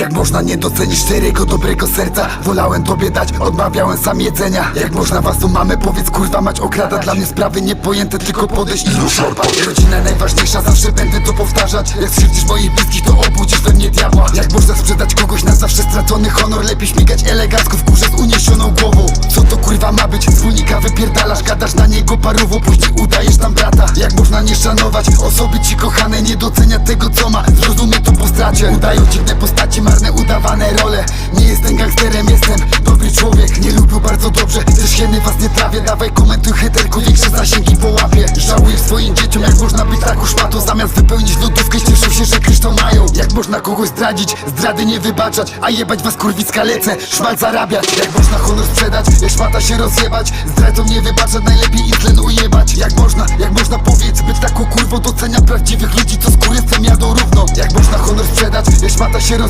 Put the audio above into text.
Jak można nie docenić szczerego, dobrego serca? Wolałem tobie dać, odmawiałem sam jedzenia. Jak można was tu mamy, powiedz kurwa mać okrada. Dla mnie sprawy niepojęte, tylko podejść i ruszarpać Rodzina najważniejsza, zawsze będę to powtarzać. Jak skrzywdzisz moich bliskich, to obudzisz we mnie diabła. Jak można sprzedać kogoś na zawsze stracony honor? Lepiej śmigać elegancko w górze z uniesioną głową. Co to kurwa ma być? Wspólnika wypierdalasz, gadasz na niego parowo. Później udajesz tam brata. Jak można nie szanować? Osoby ci kochane Nie docenia tego co ma, zrozumie to po stracie. Udają dziwne postaci, Nie jestem gangsterem, jestem dobry człowiek. Nie lubię bardzo dobrze, też hieny was nie trawię. Dawaj komentuj heterku, większe zasięgi po łapie Żałuję swoim dzieciom, jak można być taką szmatą Zamiast wypełnić lodówkę, cieszą się, że kryształ mają. Jak można kogoś zdradzić, zdrady nie wybaczać A jebać was kurwicka lecę, szmal zarabiać. Jak można honor sprzedać, jak szmata się rozjebać? Zdradzą nie wybaczać, najlepiej ich tlen ujebać Jak można, jak można powiedz, być taką kurwą Docenia prawdziwych ludzi, co z kurystwem jadą równo. Jak można honor sprzedać, jak szmata się roz